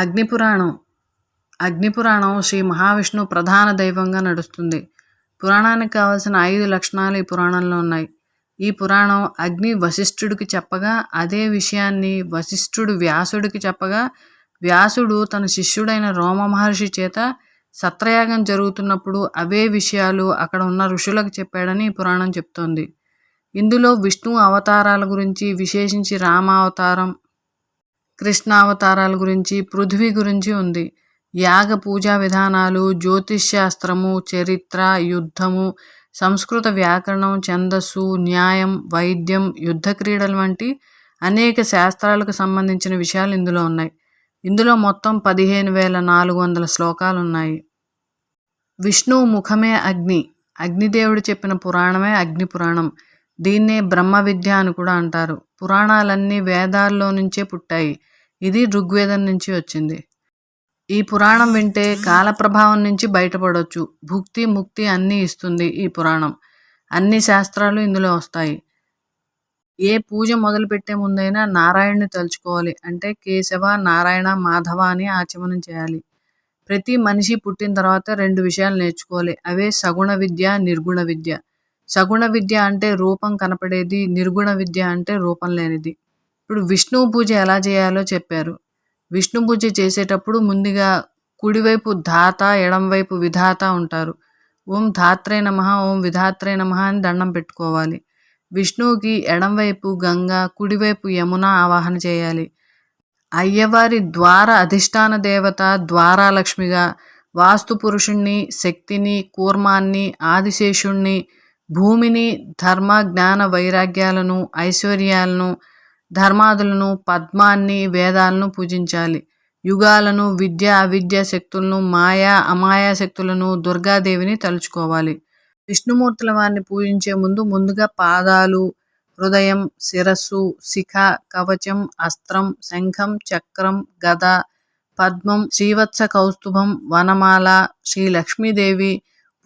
అగ్నిపురాణం. అగ్నిపురాణం శ్రీ మహావిష్ణువు ప్రధాన దైవంగా నడుస్తుంది. పురాణానికి కావలసిన ఐదు లక్షణాలు ఈ పురాణంలో ఉన్నాయి. ఈ పురాణం అగ్ని వశిష్ఠుడికి చెప్పగా అదే విషయాన్ని వశిష్ఠుడు వ్యాసుడికి చెప్పగా వ్యాసుడు తన శిష్యుడైన రోమ మహర్షి చేత సత్రయాగం జరుగుతున్నప్పుడు అవే విషయాలు అక్కడ ఉన్న ఋషులకు చెప్పాడని ఈ పురాణం చెప్తోంది. ఇందులో విష్ణు అవతారాల గురించి విశేషించి రామావతారం కృష్ణావతారాల గురించి పృథ్వీ గురించి ఉంది. యాగ పూజా విధానాలు జ్యోతిష్శాస్త్రము చరిత్ర యుద్ధము సంస్కృత వ్యాకరణం ఛందస్సు న్యాయం వైద్యం యుద్ధ క్రీడలు వంటి అనేక శాస్త్రాలకు సంబంధించిన విషయాలు ఇందులో ఉన్నాయి. ఇందులో మొత్తం పదిహేను వేల నాలుగు వందల శ్లోకాలు ఉన్నాయి. విష్ణువు ముఖమే అగ్ని. అగ్నిదేవుడు చెప్పిన పురాణమే అగ్ని పురాణం. దీన్నే బ్రహ్మ విద్య అని కూడా అంటారు. పురాణాలన్నీ వేదాల్లో నుంచే పుట్టాయి. ఇది ఋగ్వేదం నుంచి వచ్చింది. ఈ పురాణం వింటే కాల ప్రభావం నుంచి బయటపడవచ్చు భుక్తి ముక్తి అన్నీ ఇస్తుంది ఈ పురాణం. అన్ని శాస్త్రాలు ఇందులో వస్తాయి. ఏ పూజ మొదలుపెట్టే ముందైనా నారాయణ్ణి తలుచుకోవాలి. అంటే కేశవ నారాయణ మాధవ అని ఆచమనం చేయాలి. ప్రతి మనిషి పుట్టిన తర్వాత రెండు విషయాలు నేర్చుకోవాలి. అవే సగుణ విద్య నిర్గుణ విద్య. సగుణ విద్య అంటే రూపం కనపడేది నిర్గుణ విద్య అంటే రూపం లేనిది. ఇప్పుడు విష్ణువు పూజ ఎలా చేయాలో చెప్పారు. విష్ణు పూజ చేసేటప్పుడు ముందుగా కుడివైపు ధాత ఎడంవైపు విధాత ఉంటారు. ఓం ధాత్రే నమ ఓం విధాత్రే నమ అని దండం పెట్టుకోవాలి. విష్ణువుకి ఎడంవైపు గంగ కుడివైపు యమున ఆవాహన చేయాలి. అయ్యవారి ద్వార అధిష్టాన దేవత ద్వారాలక్ష్మిగా వాస్తు పురుషుణ్ణి శక్తిని కూర్మాన్ని ఆదిశేషుణ్ణి భూమిని ధర్మ జ్ఞాన వైరాగ్యాలను ఐశ్వర్యాలను ధర్మాదులను పద్మాన్ని వేదాలను పూజించాలి. యుగాలను విద్య అవిద్య శక్తులను మాయా అమాయా శక్తులను దుర్గాదేవిని తలుచుకోవాలి. విష్ణుమూర్తుల వారిని పూజించే ముందు ముందుగా పాదాలు హృదయం శిరస్సు శిఖ కవచం అస్త్రం శంఖం చక్రం గద పద్మం శ్రీవత్స కౌస్తుభం వనమాల శ్రీ లక్ష్మీదేవి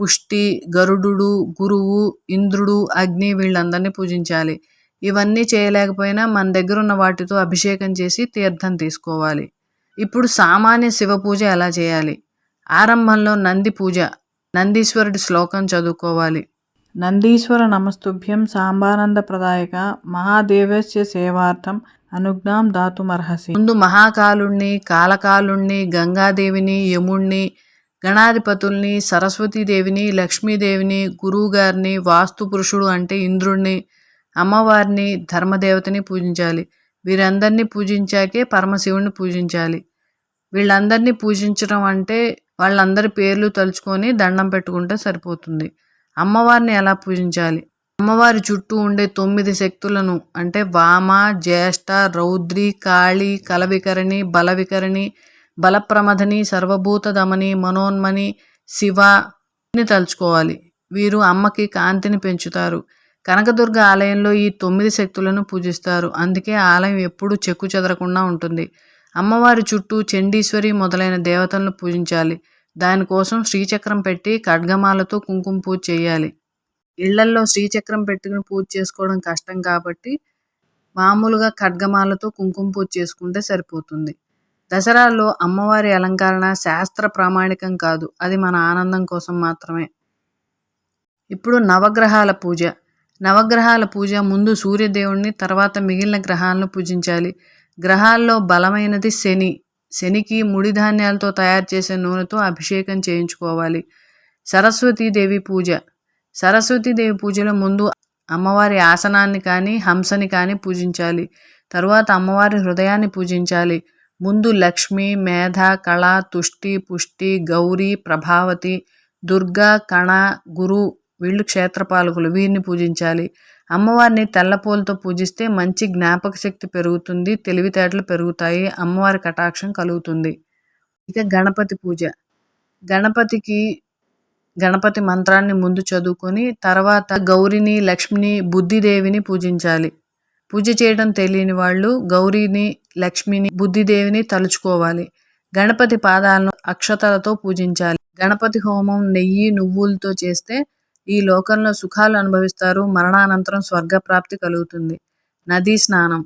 పుష్టి గరుడు గురువు ఇంద్రుడు అగ్ని వీళ్ళందరినీ పూజించాలి. ఇవన్నీ చేయలేకపోయినా మన దగ్గర ఉన్న వాటితో అభిషేకం చేసి తీర్థం తీసుకోవాలి. ఇప్పుడు సామాన్య శివ పూజ ఎలా చేయాలి? ఆరంభంలో నంది పూజ నందీశ్వరుడి శ్లోకం చదువుకోవాలి. నందీశ్వర నమస్తుభ్యం సాంబానంద ప్రదాయక మహాదేవస్య సేవార్థం అనుజ్ఞాం దాతుమర్హసి. ముందు మహాకాలుణ్ణి కాలకాలుణ్ణి గంగాదేవిని యముణ్ణి గణాధిపతుల్ని సరస్వతీదేవిని లక్ష్మీదేవిని గురువుగారిని వాస్తు పురుషుడు అంటే ఇంద్రుణ్ణి అమ్మవారిని ధర్మదేవతని పూజించాలి. వీరందరినీ పూజించాకే పరమశివుణ్ణి పూజించాలి. వీళ్ళందరినీ పూజించడం అంటే వాళ్ళందరి పేర్లు తలుచుకొని దండం పెట్టుకుంటే సరిపోతుంది. అమ్మవారిని ఎలా పూజించాలి? అమ్మవారి చుట్టూ ఉండే తొమ్మిది శక్తులను అంటే వామ జ్యేష్ఠ రౌద్రి కాళి కలవికరణి బలవికరణి బలప్రమథని సర్వభూతధమని మనోన్మని శివ తలుచుకోవాలి. వీరు అమ్మకి కాంతిని పెంచుతారు. కనకదుర్గ ఆలయంలో ఈ తొమ్మిది శక్తులను పూజిస్తారు. అందుకే ఆలయం ఎప్పుడూ చెక్కు చెదరకుండా ఉంటుంది. అమ్మవారి చుట్టూ చండీశ్వరి మొదలైన దేవతలను పూజించాలి. దానికోసం శ్రీచక్రం పెట్టి ఖడ్గమాలతో కుంకుమ పూజ చేయాలి. ఇళ్ళల్లో శ్రీచక్రం పెట్టుకుని పూజ చేసుకోవడం కష్టం కాబట్టి మామూలుగా ఖడ్గమాలతో కుంకుమ పూజ చేసుకుంటే సరిపోతుంది. దసరాలో అమ్మవారి అలంకరణ శాస్త్ర ప్రామాణికం కాదు. అది మన ఆనందం కోసం మాత్రమే. ఇప్పుడు నవగ్రహాల పూజ. నవగ్రహాల పూజ ముందు సూర్యదేవుణ్ణి తర్వాత మిగిలిన గ్రహాలను పూజించాలి. గ్రహాల్లో బలమైనది శని. శనికి ముడి ధాన్యాలతో తయారు చేసే నూనెతో అభిషేకం చేయించుకోవాలి. సరస్వతీదేవి పూజ. సరస్వతీదేవి పూజలో ముందు అమ్మవారి ఆసనాన్ని కానీ హంసని కానీ పూజించాలి. తరువాత అమ్మవారి హృదయాన్ని పూజించాలి. ముందు లక్ష్మి మేధ కళ తుష్టి పుష్టి గౌరీ ప్రభావతి దుర్గా కణ గురు వీళ్ళు క్షేత్రపాలకులు వీరిని పూజించాలి. అమ్మవారిని తెల్లపూలతో పూజిస్తే మంచి జ్ఞాపక శక్తి పెరుగుతుంది తెలివితేటలు పెరుగుతాయి అమ్మవారి కటాక్షం కలుగుతుంది. ఇక గణపతి పూజ. గణపతికి గణపతి మంత్రాన్ని ముందు చదువుకొని తర్వాత గౌరిని లక్ష్మిని బుద్ధిదేవిని పూజించాలి. పూజ చేయడం తెలియని వాళ్ళు గౌరీని లక్ష్మిని బుద్ధిదేవిని తలుచుకోవాలి. గణపతి పాదాలను అక్షతలతో పూజించాలి. గణపతి హోమం నెయ్యి నువ్వులతో చేస్తే ఈ లోకంలో సుఖాలు అనుభవిస్తారు. మరణానంతరం స్వర్గప్రాప్తి కలుగుతుంది. నదీ స్నానం.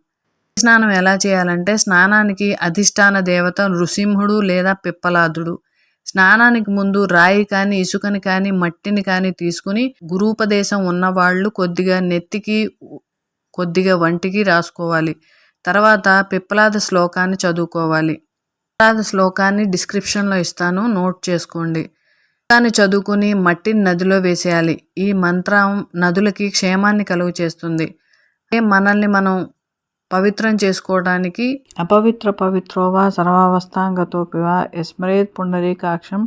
స్నానం ఎలా చేయాలంటే స్నానానికి అధిష్టాన దేవత నృసింహుడు లేదా పిప్పలాదుడు. స్నానానికి ముందు రాయి కానీ ఇసుకని కానీ మట్టిని కానీ తీసుకుని గురూపదేశం ఉన్నవాళ్ళు కొద్దిగా నెత్తికి కొద్దిగా వంటికి రాసుకోవాలి. తర్వాత పిప్పలాద శ్లోకాన్ని చదువుకోవాలి. పిప్పలాద శ్లోకాన్ని డిస్క్రిప్షన్లో ఇస్తాను. నోట్ చేసుకోండి. దాన్ని చదువుకుని మట్టిని నదిలో వేసేయాలి. ఈ మంత్రం నదులకి క్షేమాన్ని కలుగు చేస్తుంది. మనల్ని మనం పవిత్రం చేసుకోవడానికి అపవిత్ర పవిత్రో వా సర్వావస్థాంగతోపి వా యస్మరేత్ పుండరీకాక్షం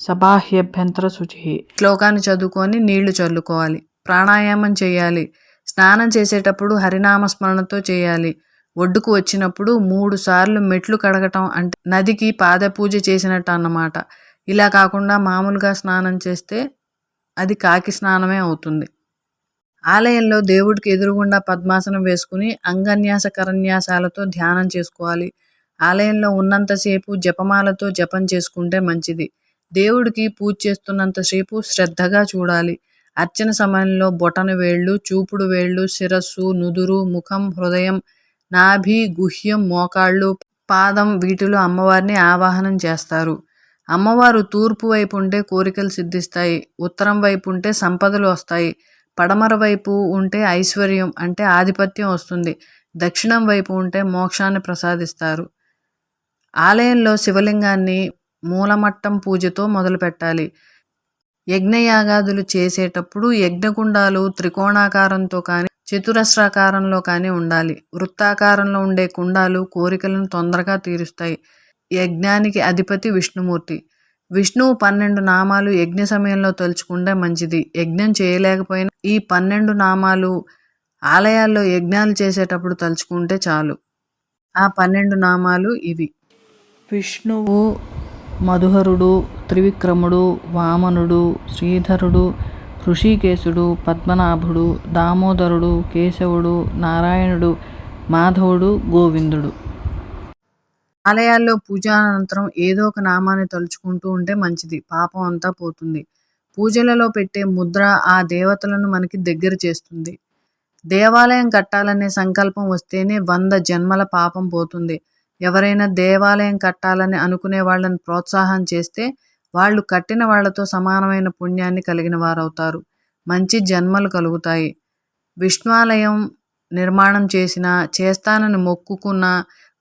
సబాహ్యభ్యంతర శుచి. శ్లోకాన్ని చదువుకొని నీళ్ళు చల్లుకోవాలి. ప్రాణాయామం చేయాలి. స్నానం చేసేటప్పుడు హరినామ స్మరణతో చేయాలి. ఒడ్డుకు వచ్చినప్పుడు మూడు సార్లు మెట్లు కడగటం అంటే నదికి పాద పూజ చేసినట్టు అన్నమాట. ఇలా కాకుండా మామూలుగా స్నానం చేస్తే అది కాకి స్నానమే అవుతుంది. ఆలయంలో దేవుడికి ఎదురుగుండా పద్మాసనం వేసుకుని అంగన్యాస కరన్యాసాలతో ధ్యానం చేసుకోవాలి. ఆలయంలో ఉన్నంతసేపు జపమాలతో జపం చేసుకుంటే మంచిది. దేవుడికి పూజ చేస్తున్నంతసేపు శ్రద్ధగా చూడాలి. అర్చన సమయంలో బొటన వేళ్ళు చూపుడు వేళ్ళు శిరస్సు నుదురు ముఖం హృదయం నాభి గుహ్యం మోకాళ్ళు పాదం వీటిలో అమ్మవారిని ఆవాహనం చేస్తారు. అమ్మవారు తూర్పు వైపు ఉంటే కోరికలు సిద్ధిస్తాయి ఉత్తరం వైపు ఉంటే సంపదలు వస్తాయి పడమర వైపు ఉంటే ఐశ్వర్యం అంటే ఆధిపత్యం వస్తుంది దక్షిణం వైపు ఉంటే మోక్షాన్ని ప్రసాదిస్తారు. ఆలయంలో శివలింగాన్ని మూలమట్టం పూజతో మొదలుపెట్టాలి. యజ్ఞయాగాదులు చేసేటప్పుడు యజ్ఞకుండాలు త్రికోణాకారంతో కానీ చతురస్రాకారంలో కానీ ఉండాలి. వృత్తాకారంలో ఉండే కుండాలు కోరికలను తొందరగా తీరుస్తాయి. యజ్ఞానికి అధిపతి విష్ణుమూర్తి. విష్ణువు పన్నెండు నామాలు యజ్ఞ సమయంలో తలుచుకుంటే మంచిది. యజ్ఞం చేయలేకపోయినా ఈ పన్నెండు నామాలు ఆలయాల్లో యజ్ఞాలు చేసేటప్పుడు తలుచుకుంటే చాలు. ఆ పన్నెండు నామాలు ఇవి. విష్ణువు మధుహరుడు త్రివిక్రముడు వామనుడు శ్రీధరుడు ఋషికేశుడు పద్మనాభుడు దామోదరుడు కేశవుడు నారాయణుడు మాధవుడు గోవిందుడు. ఆలయాల్లో పూజానంతరం ఏదో ఒక నామాన్ని తలుచుకుంటూ ఉంటే మంచిది. పాపం అంతా పోతుంది. పూజలలో పెట్టే ముద్ర ఆ దేవతలను మనకి దగ్గర చేస్తుంది. దేవాలయం కట్టాలనే సంకల్పం వస్తేనే వంద జన్మల పాపం పోతుంది. ఎవరైనా దేవాలయం కట్టాలని అనుకునే వాళ్ళని ప్రోత్సాహం చేస్తే వాళ్ళు కట్టిన వాళ్ళతో సమానమైన పుణ్యాన్ని కలిగిన వారవుతారు. మంచి జన్మలు కలుగుతాయి. విష్ణువాలయం నిర్మాణం చేసిన చేస్తానని మొక్కుకున్న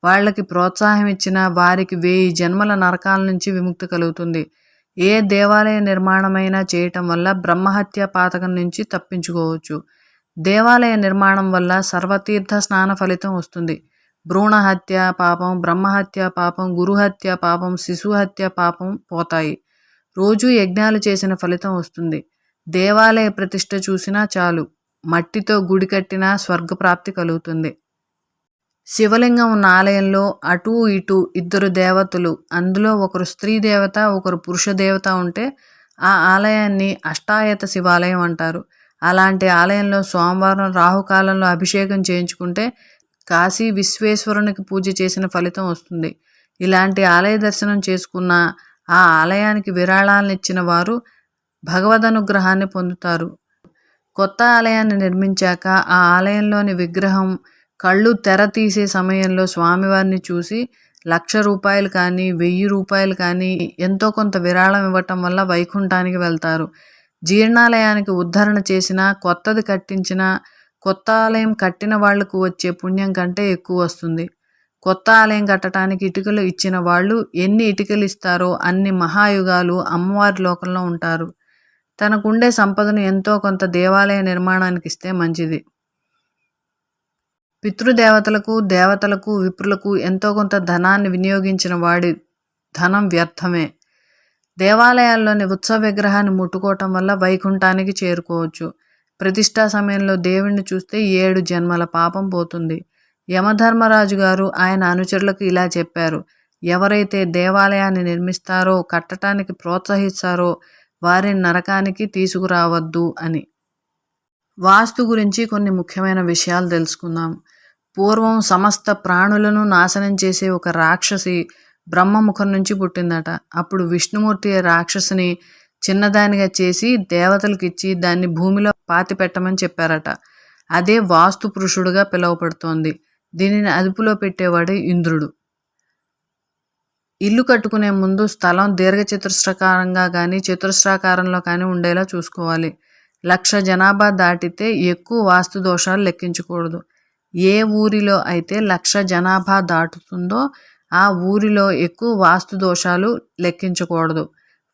వాళ్ళకి ప్రోత్సాహం ఇచ్చిన వారికి వేయి జన్మల నరకాల నుంచి విముక్తి కలుగుతుంది. ఏ దేవాలయ నిర్మాణమైనా చేయటం వల్ల బ్రహ్మహత్య పాతకం నుంచి తప్పించుకోవచ్చు. దేవాలయ నిర్మాణం వల్ల సర్వతీర్థ స్నాన ఫలితం వస్తుంది. భ్రూణహత్య పాపం బ్రహ్మహత్య పాపం గురుహత్య పాపం శిశుహత్య పాపం పోతాయి. రోజూ యజ్ఞాలు చేసిన ఫలితం వస్తుంది. దేవాలయ ప్రతిష్ట చూసినా చాలు. మట్టితో గుడి కట్టినా స్వర్గప్రాప్తి కలుగుతుంది. శివలింగం ఉన్న ఆలయంలో అటు ఇటు ఇద్దరు దేవతలు అందులో ఒకరు స్త్రీ దేవత ఒకరు పురుష దేవత ఉంటే ఆ ఆలయాన్ని అష్టాయత శివాలయం అంటారు. అలాంటి ఆలయంలో సోమవారం రాహుకాలంలో అభిషేకం చేయించుకుంటే కాశీ విశ్వేశ్వరునికి పూజ చేసిన ఫలితం వస్తుంది. ఇలాంటి ఆలయ దర్శనం చేసుకున్న ఆ ఆలయానికి విరాళాలను ఇచ్చిన వారు భగవదనుగ్రహాన్ని పొందుతారు. కొత్త ఆలయాన్ని నిర్మించాక ఆ ఆలయంలోని విగ్రహం కళ్ళు తెర తీసే సమయంలో స్వామివారిని చూసి లక్ష రూపాయలు కానీ వెయ్యి రూపాయలు కానీ ఎంతో కొంత విరాళం ఇవ్వటం వల్ల వైకుంఠానికి వెళ్తారు. జీర్ణాలయానికి ఉద్ధరణ చేసిన కొత్తది కట్టించిన కొత్త ఆలయం కట్టిన వాళ్ళకు వచ్చే పుణ్యం కంటే ఎక్కువ వస్తుంది. కొత్త ఆలయం కట్టడానికి ఇటుకలు ఇచ్చిన వాళ్ళు ఎన్ని ఇటుకలు ఇస్తారో అన్ని మహాయుగాలు అమ్మవారి లోకంలో ఉంటారు. తనకుండే సంపదను ఎంతో కొంత దేవాలయ నిర్మాణానికి ఇస్తే మంచిది. పితృదేవతలకు దేవతలకు విప్రులకు ఎంతో కొంత ధనాన్ని వినియోగించిన వాడి ధనం వ్యర్థమే. దేవాలయాల్లోని ఉత్సవ విగ్రహాన్ని ముట్టుకోవటం వల్ల వైకుంఠానికి చేరుకోవచ్చు. ప్రతిష్టా సమయంలో దేవుణ్ణి చూస్తే ఏడు జన్మల పాపం పోతుంది. యమధర్మరాజు గారు ఆయన అనుచరులకు ఇలా చెప్పారు. ఎవరైతే దేవాలయాన్ని నిర్మిస్తారో కట్టడానికి ప్రోత్సహిస్తారో వారిని నరకానికి తీసుకురావద్దు అని. వాస్తు గురించి కొన్ని ముఖ్యమైన విషయాలు తెలుసుకుందాం. పూర్వం సమస్త ప్రాణులను నాశనం చేసే ఒక రాక్షసి బ్రహ్మముఖం నుంచి పుట్టిందట. అప్పుడు విష్ణుమూర్తి రాక్షసిని చిన్నదానిగా చేసి దేవతలకు ఇచ్చి దాన్ని భూమిలో పాతి పెట్టమని చెప్పారట. అదే వాస్తు పురుషుడుగా పిలువబడుతోంది. దీనిని అదుపులో పెట్టేవాడు ఇంద్రుడు. ఇల్లు కట్టుకునే ముందు స్థలం దీర్ఘచతురస్రాకారంగా కానీ చతురస్రాకారంలో కానీ ఉండేలా చూసుకోవాలి. లక్ష జనాభా దాటితే ఎక్కువ వాస్తు దోషాలు లెక్కించకూడదు. ఏ ఊరిలో అయితే లక్ష జనాభా దాటుతుందో ఆ ఊరిలో ఎక్కువ వాస్తు దోషాలు లెక్కించకూడదు.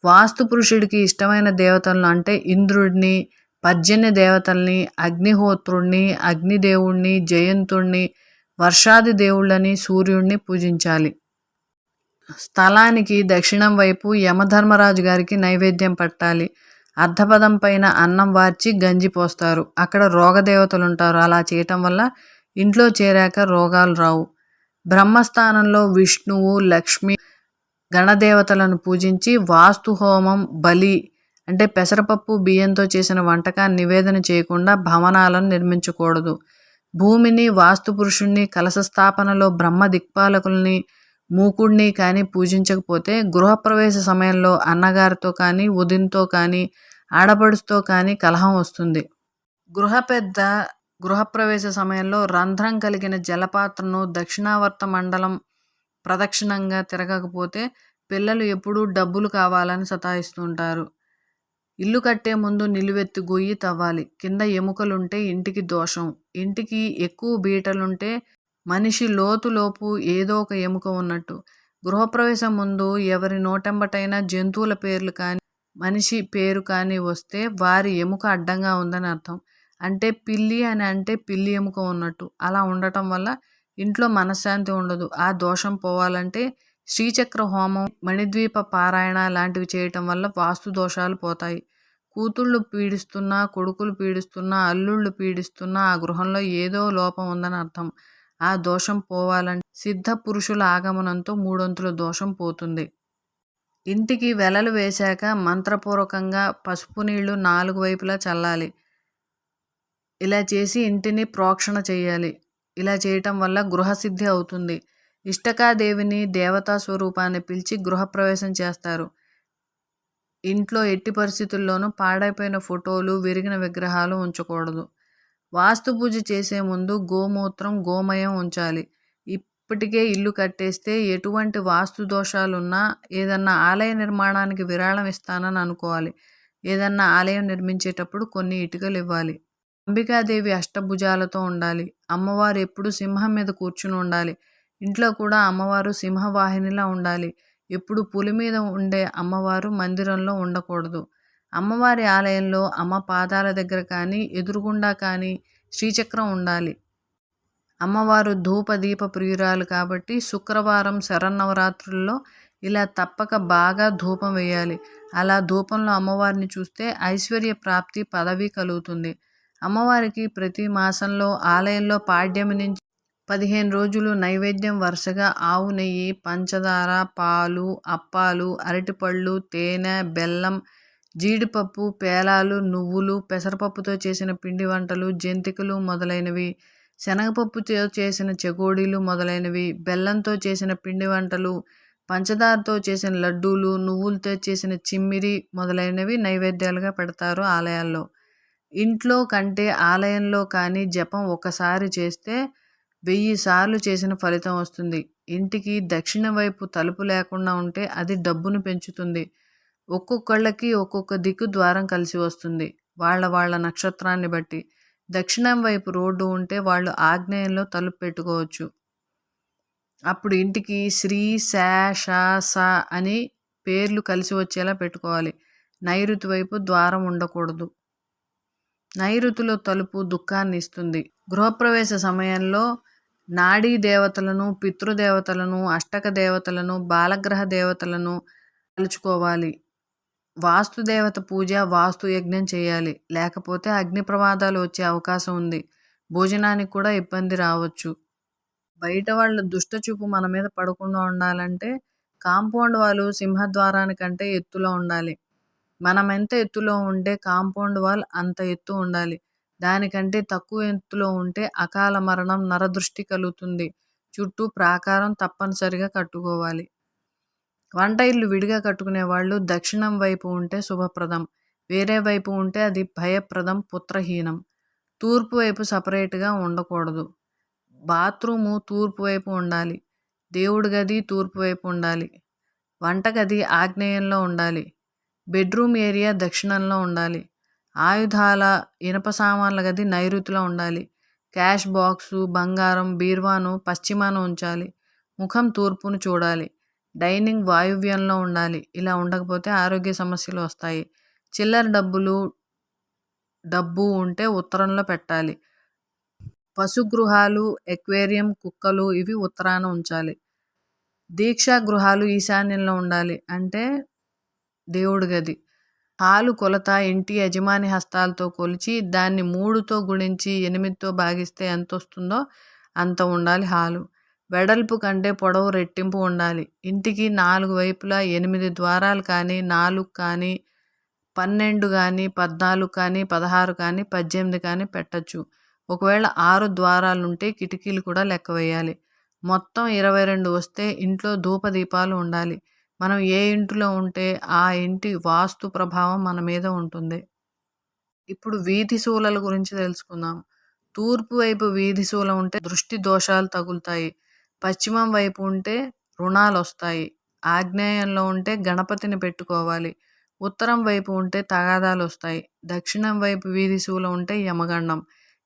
వాస్తు పురుషుడికి ఇష్టమైన దేవతలను అంటే ఇంద్రుడిని పర్జన్య దేవతల్ని అగ్నిహోత్రుణ్ణి అగ్నిదేవుణ్ణి జయంతుణ్ణి వర్షాది దేవుళ్ళని సూర్యుడిని పూజించాలి. స్థలానికి దక్షిణం వైపు యమధర్మరాజు గారికి నైవేద్యం పట్టాలి. అర్ధపదం పైన అన్నం వార్చి గంజి పోస్తారు. అక్కడ రోగదేవతలు ఉంటారు అలా చేయటం వల్ల ఇంట్లో చేరాక రోగాలు రావు. బ్రహ్మస్థానంలో విష్ణువు లక్ష్మి గణదేవతలను పూజించి వాస్తు హోమం బలి అంటే పెసరపప్పు బియ్యంతో చేసిన వంటకాన్ని నివేదన చేయకుండా భవనాలను నిర్మించకూడదు. భూమిని వాస్తు పురుషుణ్ణి కలశ స్థాపనలో బ్రహ్మ దిక్పాలకుల్ని మూకుడిని కానీ పూజించకపోతే గృహప్రవేశ సమయంలో అన్నగారితో కానీ ఉదిన్తో కానీ ఆడపడుచుతో కానీ కలహం వస్తుంది. గృహ పెద్ద గృహప్రవేశ సమయంలో రంధ్రం కలిగిన జలపాత్రను దక్షిణావర్త మండలం ప్రదక్షిణంగా తిరగకపోతే పిల్లలు ఎప్పుడూ డబ్బులు కావాలని సతాయిస్తుంటారు ఇల్లు కట్టే ముందు నిలువెత్తి గొయ్యి తవ్వాలి. కింద ఎముకలుంటే ఇంటికి దోషం. ఇంటికి ఎక్కువ బీటలుంటే మనిషి లోతులోపు ఏదో ఒక ఎముక ఉన్నట్టు. గృహప్రవేశం ముందు ఎవరి నోటెంబటైనా జంతువుల పేర్లు కానీ మనిషి పేరు కానీ వస్తే వారి ఎముక అడ్డంగా ఉందని అర్థం. అంటే పిల్లి అని అంటే పిల్లి ఎముక ఉన్నట్టు. అలా ఉండటం వల్ల ఇంట్లో మనశ్శాంతి ఉండదు. ఆ దోషం పోవాలంటే శ్రీచక్ర హోమం మణిద్వీప పారాయణ లాంటివి చేయటం వల్ల వాస్తు దోషాలు పోతాయి. కూతుళ్ళు పీడిస్తున్నా కొడుకులు పీడిస్తున్నా అల్లుళ్ళు పీడిస్తున్నా ఆ గృహంలో ఏదో లోపం ఉందని అర్థం. ఆ దోషం పోవాలంటే సిద్ధ పురుషుల ఆగమనంతో మూడొంతుల దోషం పోతుంది. ఇంటికి వెలలు వేశాక మంత్రపూర్వకంగా పసుపు నీళ్ళు నాలుగు వైపులా చల్లాలి. ఇలా చేసి ఇంటిని ప్రోక్షణ చేయాలి. ఇలా చేయటం వల్ల గృహసిద్ధి అవుతుంది. ఇష్టకాదేవిని దేవతా స్వరూపాన్ని పిలిచి గృహప్రవేశం చేస్తారు. ఇంట్లో ఎట్టి పరిస్థితుల్లోనూ పాడైపోయిన ఫోటోలు విరిగిన విగ్రహాలు ఉంచకూడదు. వాస్తు పూజ చేసే ముందు గోమూత్రం గోమయం ఉంచాలి. ఇప్పటికే ఇల్లు కట్టేస్తే ఎటువంటి వాస్తు దోషాలున్నా ఏదన్నా ఆలయ నిర్మాణానికి విరాళం ఇస్తానని అనుకోవాలి. ఏదన్నా ఆలయం నిర్మించేటప్పుడు కొన్ని ఇటుకలు ఇవ్వాలి. అంబికాదేవి అష్టభుజాలతో ఉండాలి. అమ్మవారు ఎప్పుడు సింహం మీద కూర్చుని ఉండాలి. ఇంట్లో కూడా అమ్మవారు సింహవాహినిలా ఉండాలి. ఎప్పుడు పులి మీద ఉండే అమ్మవారు మందిరంలో ఉండకూడదు. అమ్మవారి ఆలయంలో అమ్మ పాదాల దగ్గర కానీ ఎదురుగుండా కానీ శ్రీచక్రం ఉండాలి. అమ్మవారు ధూప దీప ప్రియురాలు కాబట్టి శుక్రవారం శరన్నవరాత్రుల్లో ఇలా తప్పక బాగా ధూపం వేయాలి. అలా ధూపంలో అమ్మవారిని చూస్తే ఐశ్వర్య ప్రాప్తి పదవి కలుగుతుంది. అమ్మవారికి ప్రతి మాసంలో ఆలయంలో పాడ్యమి నుంచి పదిహేను రోజులు నైవేద్యం వరుసగా ఆవు నెయ్యి పంచదార పాలు అప్పాలు అరటిపళ్ళు తేనె బెల్లం జీడిపప్పు పేలాలు నువ్వులు పెసరపప్పుతో చేసిన పిండి వంటలు జంతికలు మొదలైనవి శనగపప్పుతో చేసిన చెగోడీలు మొదలైనవి బెల్లంతో చేసిన పిండి వంటలు పంచదారతో చేసిన లడ్డూలు నువ్వులతో చేసిన చిమ్మిరి మొదలైనవి నైవేద్యాలుగా పెడతారు ఆలయాల్లో. ఇంట్లో కంటే ఆలయంలో కానీ జపం ఒకసారి చేస్తే వెయ్యి సార్లు చేసిన ఫలితం వస్తుంది. ఇంటికి దక్షిణ వైపు తలుపు లేకుండా ఉంటే అది డబ్బును పెంచుతుంది. ఒక్కొక్కళ్ళకి ఒక్కొక్క దిక్కు ద్వారం కలిసి వస్తుంది. వాళ్ళ వాళ్ళ నక్షత్రాన్ని బట్టి. దక్షిణం వైపు రోడ్డు ఉంటే వాళ్ళు ఆగ్నేయంలో తలుపు పెట్టుకోవచ్చు. అప్పుడు ఇంటికి శ్రీ శా షా సా అని పేర్లు కలిసి వచ్చేలా పెట్టుకోవాలి. నైరుతి వైపు ద్వారం ఉండకూడదు. నైరుతిలో తలుపు దుఃఖాన్ని ఇస్తుంది గృహప్రవేశ సమయంలో నాడీ దేవతలను పితృదేవతలను అష్టక దేవతలను బాలగ్రహ దేవతలను తలుచుకోవాలి. వాస్తు దేవత పూజ వాస్తు యజ్ఞం చేయాలి. లేకపోతే అగ్ని ప్రమాదాలు వచ్చే అవకాశం ఉంది. భోజనానికి కూడా ఇబ్బంది రావచ్చు. బయట వాళ్ళ దుష్ట చూపు మన మీద పడకుండా ఉండాలంటే కాంపౌండ్ వాళ్ళు సింహద్వారానికంటే ఎత్తులో ఉండాలి. మనం ఎంత ఎత్తులో ఉంటే కాంపౌండ్ వాల్ అంత ఎత్తు ఉండాలి. దానికంటే తక్కువ ఎత్తులో ఉంటే అకాల మరణం నరదృష్టి కలుగుతుంది. చుట్టూ ప్రాకారం తప్పనిసరిగా కట్టుకోవాలి. వంట ఇల్లు విడిగా కట్టుకునే వాళ్ళు దక్షిణం వైపు ఉంటే శుభప్రదం. వేరే వైపు ఉంటే అది భయప్రదం పుత్రహీనం. తూర్పు వైపు సపరేట్గా ఉండకూడదు. బాత్రూము తూర్పు వైపు ఉండాలి. దేవుడి గది తూర్పు వైపు ఉండాలి. వంటగది ఆగ్నేయంలో ఉండాలి. బెడ్రూమ్ ఏరియా దక్షిణంలో ఉండాలి. ఆయుధాల ఇనప సామాన్ల గది నైరుతిలో ఉండాలి. క్యాష్ బాక్సు బంగారం బీర్వాను పశ్చిమాన ఉంచాలి. ముఖం తూర్పును చూడాలి. డైనింగ్ వాయువ్యంలో ఉండాలి. ఇలా ఉండకపోతే ఆరోగ్య సమస్యలు వస్తాయి. చిల్లర డబ్బులు డబ్బు ఉంటే ఉత్తరంలో పెట్టాలి. పశుగృహాలు ఎక్వేరియం కుక్కలు ఇవి ఉత్తరాన ఉంచాలి. దీక్షా గృహాలు ఈశాన్యంలో ఉండాలి. అంటే దేవుడి గది హాలు కొలత ఇంటి యజమాని హస్తాలతో కొలిచి దాన్ని మూడుతో గుణించి ఎనిమిదితో భాగిస్తే ఎంత వస్తుందో అంత ఉండాలి హాలు. వెడల్పు కంటే పొడవు రెట్టింపు ఉండాలి. ఇంటికి నాలుగు వైపులా ఎనిమిది ద్వారాలు కానీ నాలుగు కానీ పన్నెండు కానీ పద్నాలుగు కానీ పదహారు కానీ పద్దెనిమిది కానీ పెట్టచ్చు. ఒకవేళ ఆరు ద్వారాలు ఉంటే కిటికీలు కూడా లెక్క వేయాలి. మొత్తం ఇరవై రెండు వస్తే ఇంట్లో ధూపదీపాలు ఉండాలి. మనం ఏ ఇంటిలో ఉంటే ఆ ఇంటి వాస్తు ప్రభావం మన మీద ఉంటుంది. ఇప్పుడు వీధి శూలల గురించి తెలుసుకుందాం. తూర్పు వైపు వీధి శూల ఉంటే దృష్టి దోషాలు తగులుతాయి. పశ్చిమం వైపు ఉంటే రుణాలు వస్తాయి. ఆగ్నేయంలో ఉంటే గణపతిని పెట్టుకోవాలి. ఉత్తరం వైపు ఉంటే తగాదాలు వస్తాయి. దక్షిణం వైపు వీధి శూల ఉంటే యమగండం.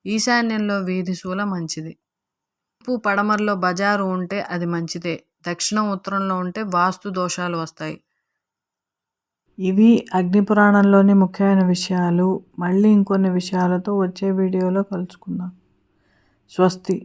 ఈశాన్యంలో వీధి శూల మంచిది. తూర్పు పడమరలో బజారు ఉంటే అది మంచిదే. దక్షిణం ఉత్తరంలో ఉంటే వాస్తు దోషాలు వస్తాయి. ఇవి అగ్నిపురాణంలోని ముఖ్యమైన విషయాలు. మళ్ళీ ఇంకొన్ని విషయాలతో వచ్చే వీడియోలో కలుసుకుందాం. స్వస్తి.